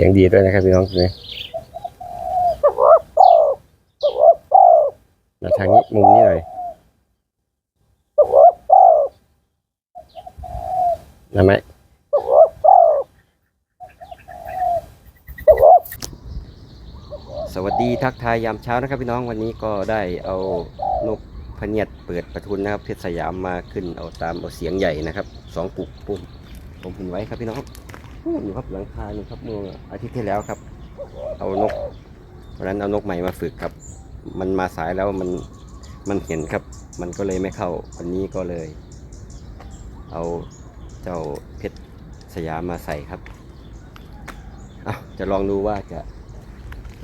สียงดีด้วยนะครับพี่น้องตรงนี้มาทางนี้มุมนี้หน่อยนะไหมสวัสดีทักทายยามเช้านะครับพี่น้องวันนี้ก็ได้เอานกพเนียดเปิดประทุนนะครับเพชรสยามมาขึ้นเอาตามเอาเสียงใหญ่นะครับสองปุกปุ่มผมเห็นไว้ครับพี่น้อง อยู่ครับหลังคานี่ครับเมื่ออาทิตย์ที่แล้วครับ เอานกวันนั้นเอานกใหม่มาฝึกครับ มันมาสายแล้วมันมันเห็นครับ มันก็เลยไม่เข้าวันนี้ก็เลย เอาเจ้าเพชรสยามมาใส่ครับเอาจะลองดูว่าจะ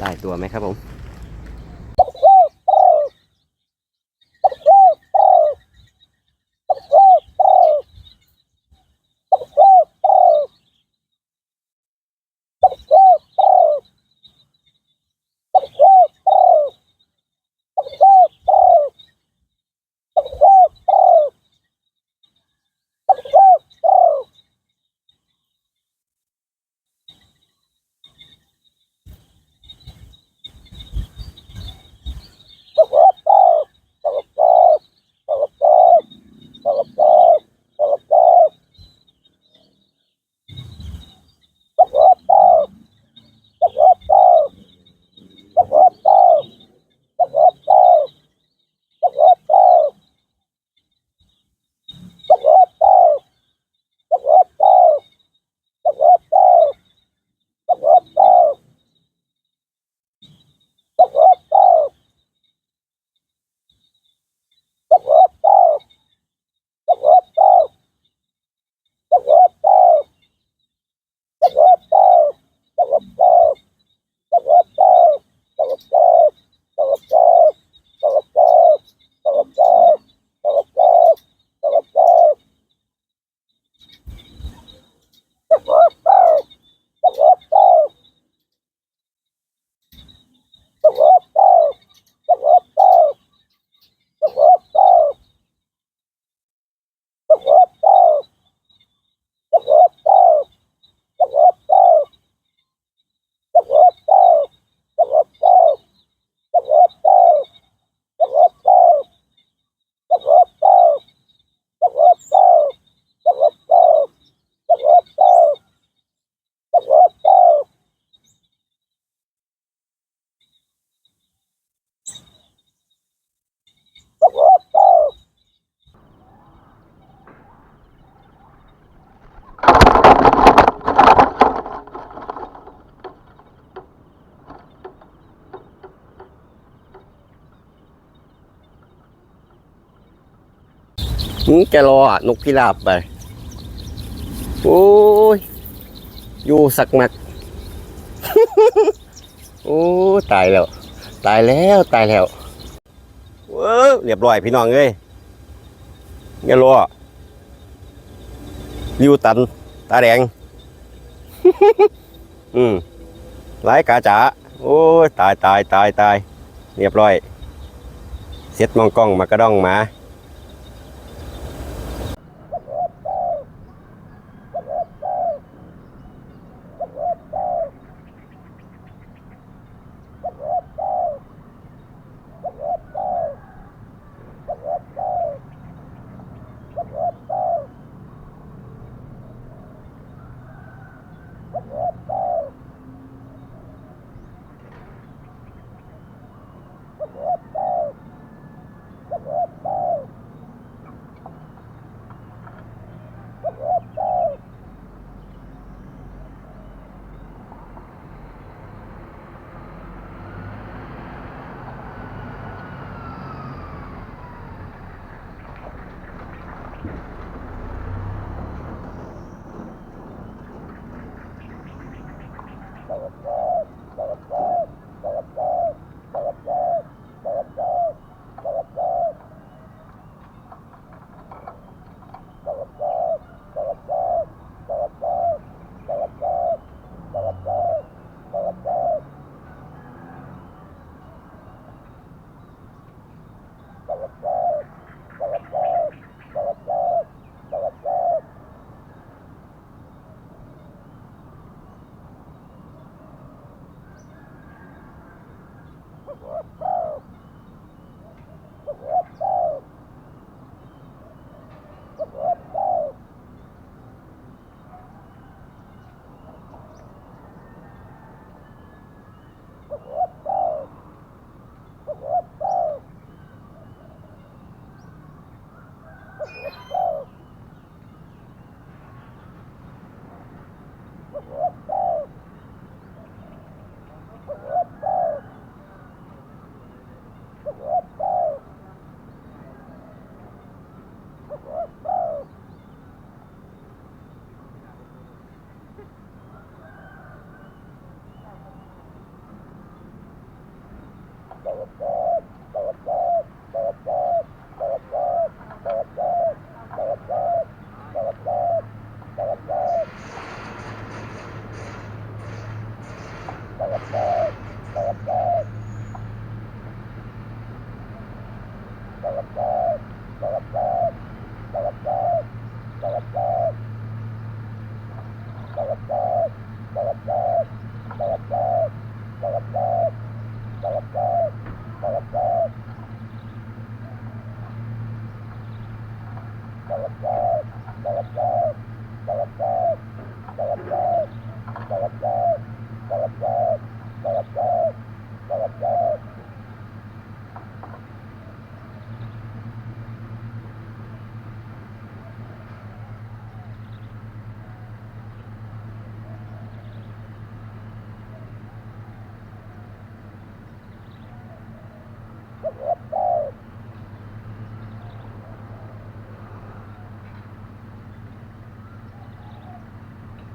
ได้ตัวไหมครับผม อืมแกรออะนกพิราบไป โอ้ย อยู่สักหนัก โอ้ตายแล้ว ตายแล้วตายแล้วเว้อเรียบร้อยพี่น้องเอ้ยแกรอริวตัน ตาแดง อืมไร้กาจ๋าโอ้ยตายตายตายตายเรียบร้อยเซ็ตมองกล้องมากระด้องหมา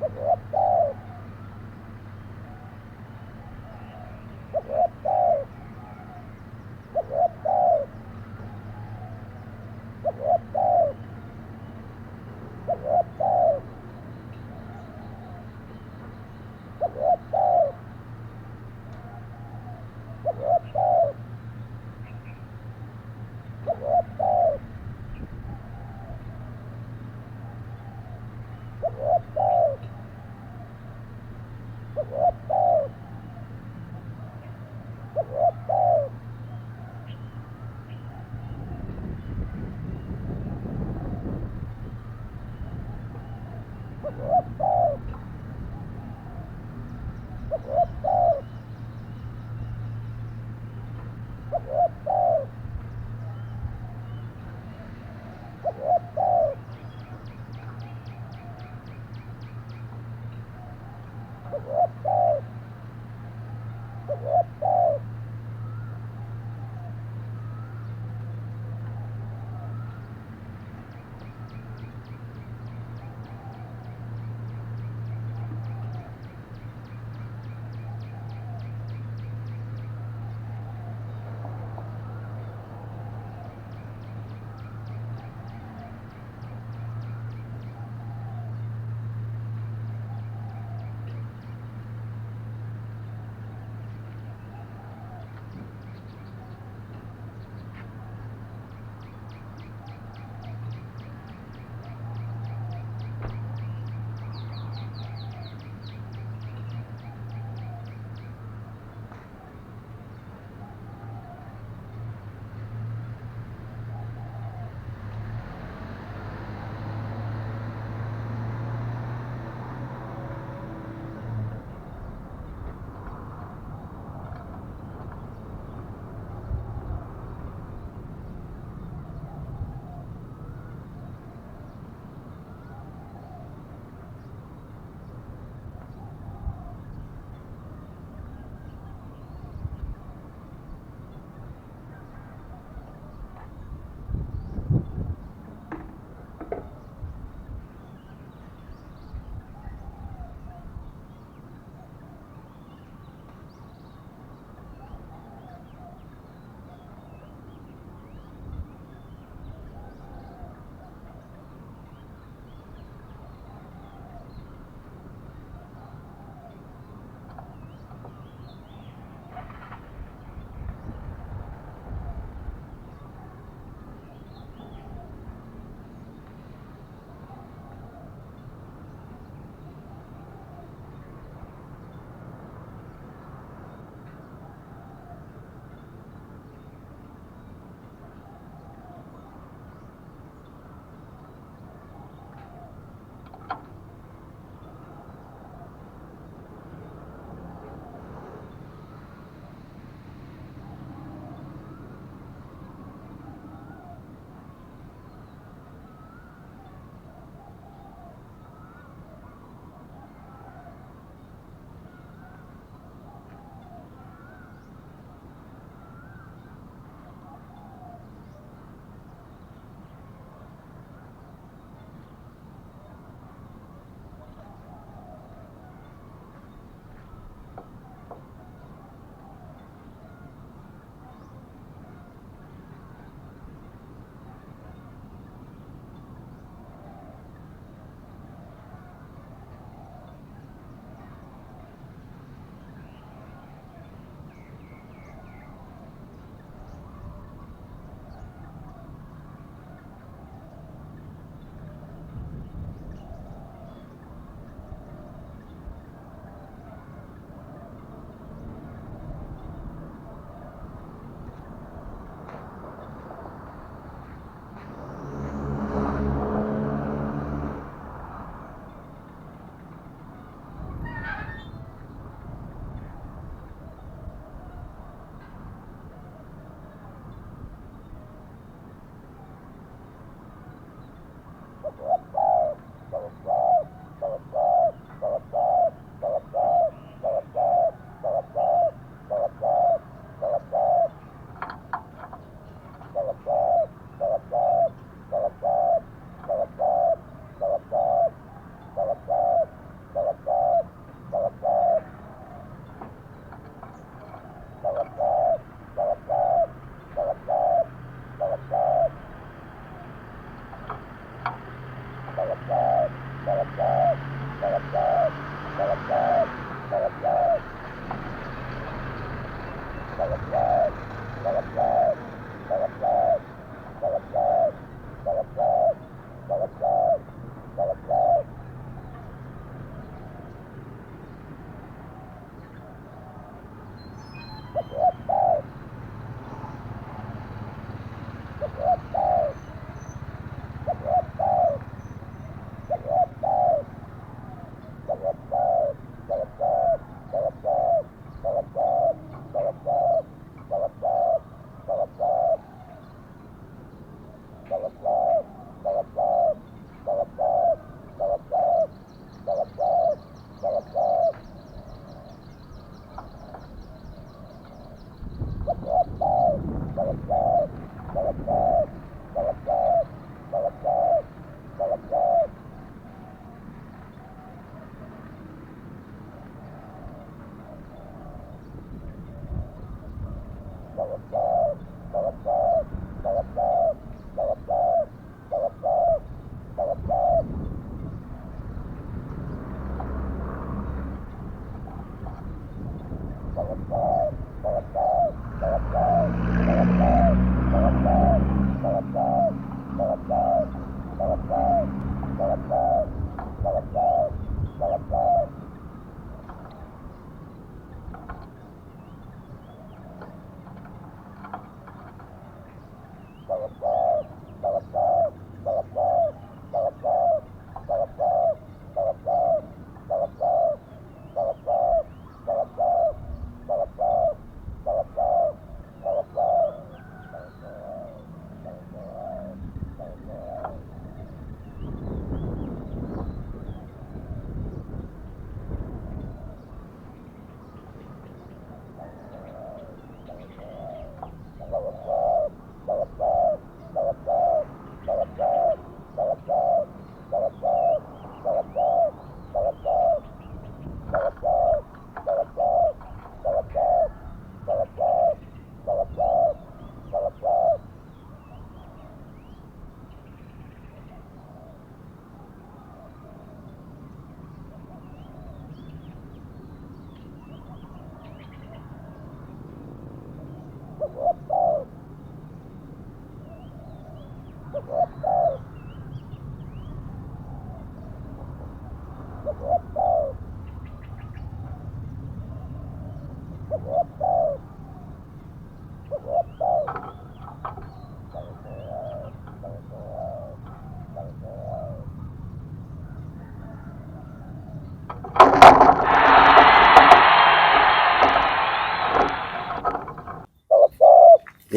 Ha ha ha!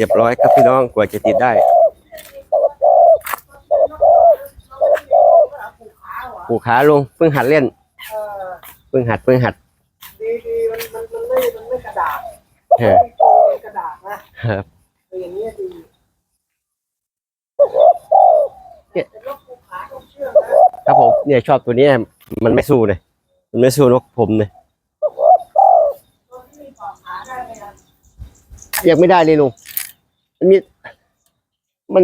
รียบร้อยครับพี่น้องกว่าจะติดได้ ผูกขาลงเพิ่งหัดเล่นเออเพิ่งหัดเพิ่งหัดดีดีมันมันมันไม่มันไม่กระดาษเออไม่โตเป็นกระดาษนะครับเอออย่างนี้ยดีเนี่ยเป็นรถภูขาต้องเชื่อนะครับผมเนี่ยชอบตัวนี้มันไม่สู้เลยมันไม่สู้นกผมเลยตัวที่มีปอกขาได้ไหมครับยังไม่ได้เลยลุง มันมี มัน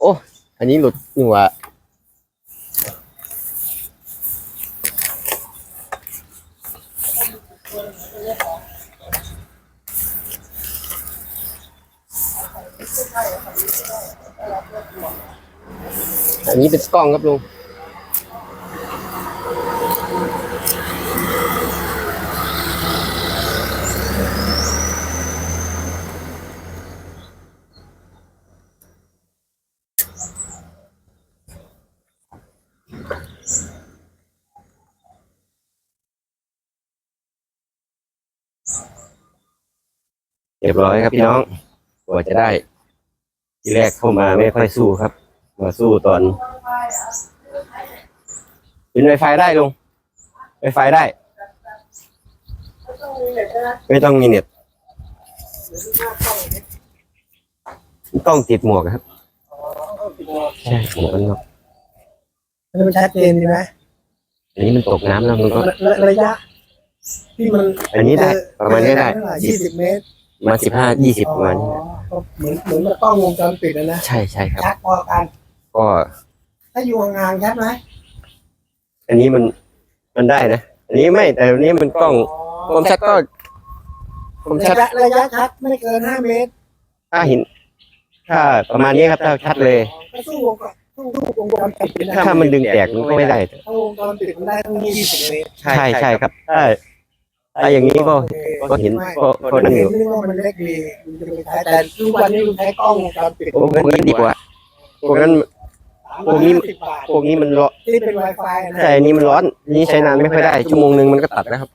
โอ้ อันนี้หลุดนี่ว่าอันนี้เป็นกล้องครับลุง รียบร้อยครับพี่น้องกว่าจะได้ ทีแรกเข้ามาไม่ค่อยสู้ครับ มาสู้ตอนเป็นไวไฟได้ลุงไวไฟได้ ไม่ต้องมีเน็ตนะไม่ต้องมีเน็ตหรือที่หน้ากล้องเนี่ยต้องติดหมวกครับอ๋อต้องติดตัวใช่หมวกกันน็อกมันชัดเจนดีไหมอันนี้มันตกน้ำแล้วมันก็ระระยะที่มันอันนี้ได้ประมาณนี้ได้ยี่สิบเมตร มาสิบห้ายี่สิบประมาณนี้อ๋อก็เหมือนเหมือนกับกล้องวงจรปิดนะนะใช่ใช่ครับ ชัดพอกัน ก็ ถ้าอยู่ห่างๆชัดไหมอันนี้มันมันได้นะอันนี้ไม่แต่อันนี้มันกล้องคมชัดก็คมชัดระยะระยะชัดไม่เกินห้าเมตรถ้าเห็นถ้าประมาณนี้ครับถ้าชัดเลย ก็สู้วงจรสู้วงจรปิดไม่ได้ถ้ามันดึงแตกมันก็ไม่ได้ ถ้าวงจรปิดมันได้ต้องยี่สิบเมตรใช่ใช่ครับถ้า ถ้าอย่างนี้ก็ก็เห็นก็ก็นั่นอยู่เห็นว่ามันเล็กดีมันจะไปใช้แต่ทุกวันนี้มันใช้กล้องวงจรปิดโอ้พวกนี้ดีกว่าพวกนั้น พวกนี้สิบบาทพวกนี้มันร้อนที่เป็น Wi-Fi นะแต่อันนี้มันร้อนอันนี้ใช้นานไม่ค่อยได้ชั่วโมงหนึ่งมันก็ตัดแล้วครับ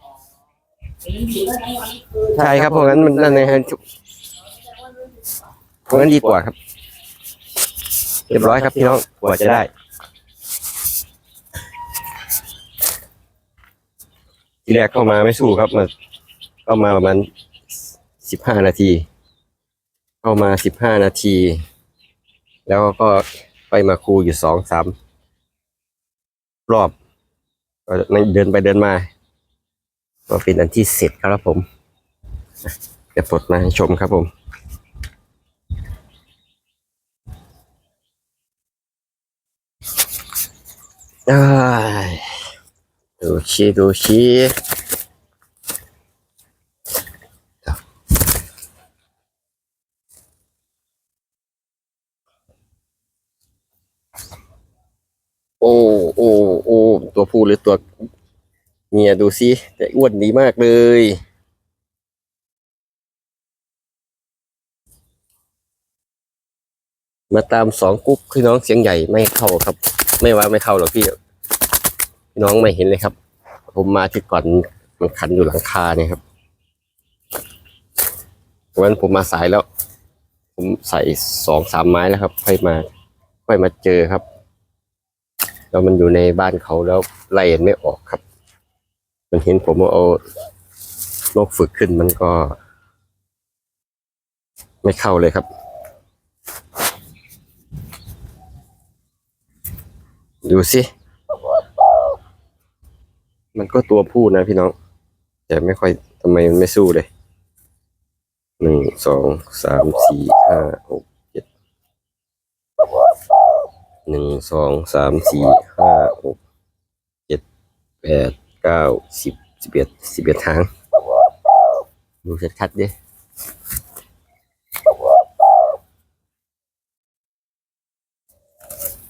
ใช่ครับพวกนั้นมันนั่นเลยฮะพวกนั้นดีกว่าครับเรียบร้อยครับพี่น้องกว่าจะได้ ทีแรกเข้ามาไม่สู้ครับมาเข้ามาประมาณสิบห้านาที เข้ามาสิบห้านาที แล้วก็ไปมาคูอยู่สองสามรอบก็เดินไปเดินมามาเป็นอันที่เสร็จครับผมจะปลดมาชมครับผมได้ ดูชีดูชีโอ้โอ้โอ้ตัวผู้หรือตัวเมียดูสิแต่อ้วนดีมากเลยมาตามสองกุ๊กพี่น้องเสียงใหญ่ไม่เข้าครับ ไม่ว่าไม่เข้าหรอกพี่ พี่น้องไม่เห็นเลยครับ ผมมาที่ก่อนมันขันอยู่หลังคาเนี่ยครับวันผมมาสายแล้ว ผมใส่สองสามไม้แล้วครับค่อยมาค่อยมาเจอครับ แล้วมันอยู่ในบ้านเขาแล้วไล่ไม่ออกครับ มันเห็นผมเอานกฝึกขึ้นมันก็ ไม่เข้าเลยครับ ดูสิ มันก็ตัวผู้นะพี่น้อง แต่ไม่ค่อยทำไมมันไม่สู้เลยหนึ่งสองสามสี่ห้าหกเจ็ดหนึ่งสองสามสี่ห้าหกเจ็ดแปดเก้าสิบสิบเอ็ดสิบเอ็ดทางดูชัดๆดิ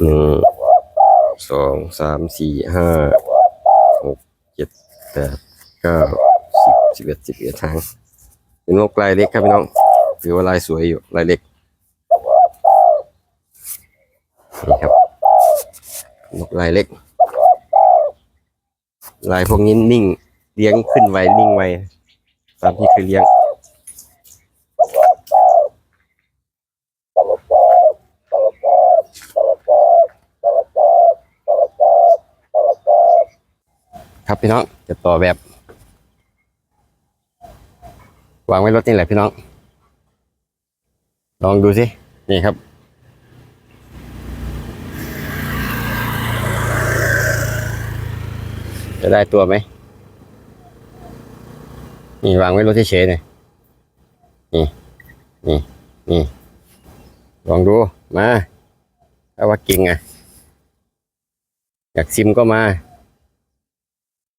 หนึ่งสองสามสี่ห้า เจ็ดแปดเก้าสิบสิบเอ็ดสิบเอ็ดทางเป็นนกลายเล็กครับพี่น้องถือว่าลายสวยอยู่ลายเล็กนี่ครับนกลายเล็ก ลายพวกนี้นิ่งเลี้ยงขึ้นไวนิ่งไวตามที่เคยเลี้ยง พี่น้องจะต่อแบบ วางไว้รถนี่แหละพี่น้อง ลองดูสิ นี่ครับ จะได้ตัวไหม นี่วางไว้รถเฉยๆเลยนี่ นี่ นี่ ลองดู มาถ้าว่าเก่งอะ อยากซิมก็มา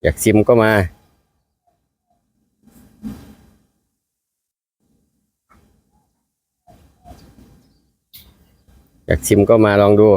อยากซิมก็มา อยากชิมก็มาลองดู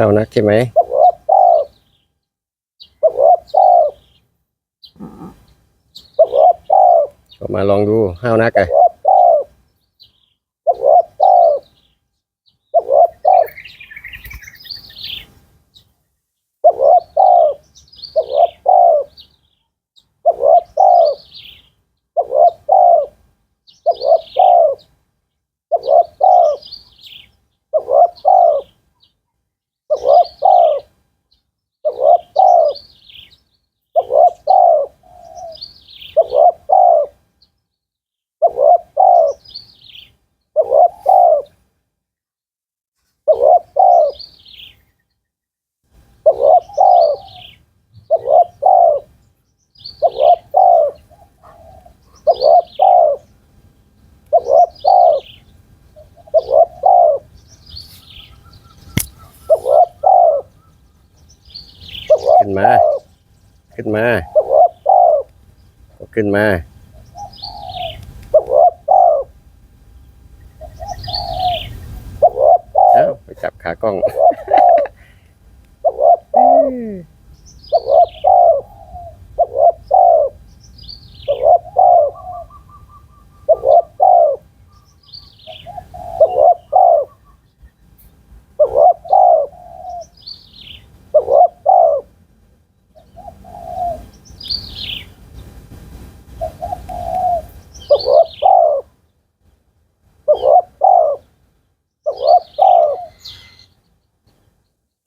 เอานักใช่ไหมก็มาลองดูห้าวนักอะขึ้นมา ขึ้นมา ขึ้นมา เอ้าไปจับขากล้อง เ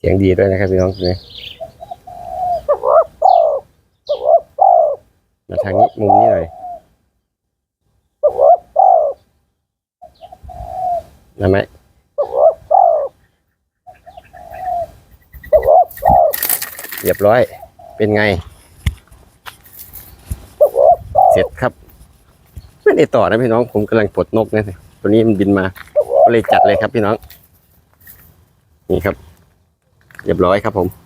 สียงดีด้วยนะครับพี่น้องเนี่ยมาทางนี้มุมนี้หน่อยนะไหมเรียบร้อย เป็นไง เสร็จครับ ไม่ได้ต่อนะพี่น้อง ผมกำลังปลดนกนะตัวนี้มันบินมา ก็เลยจัดเลยครับพี่น้อง เรียบร้อยครับผม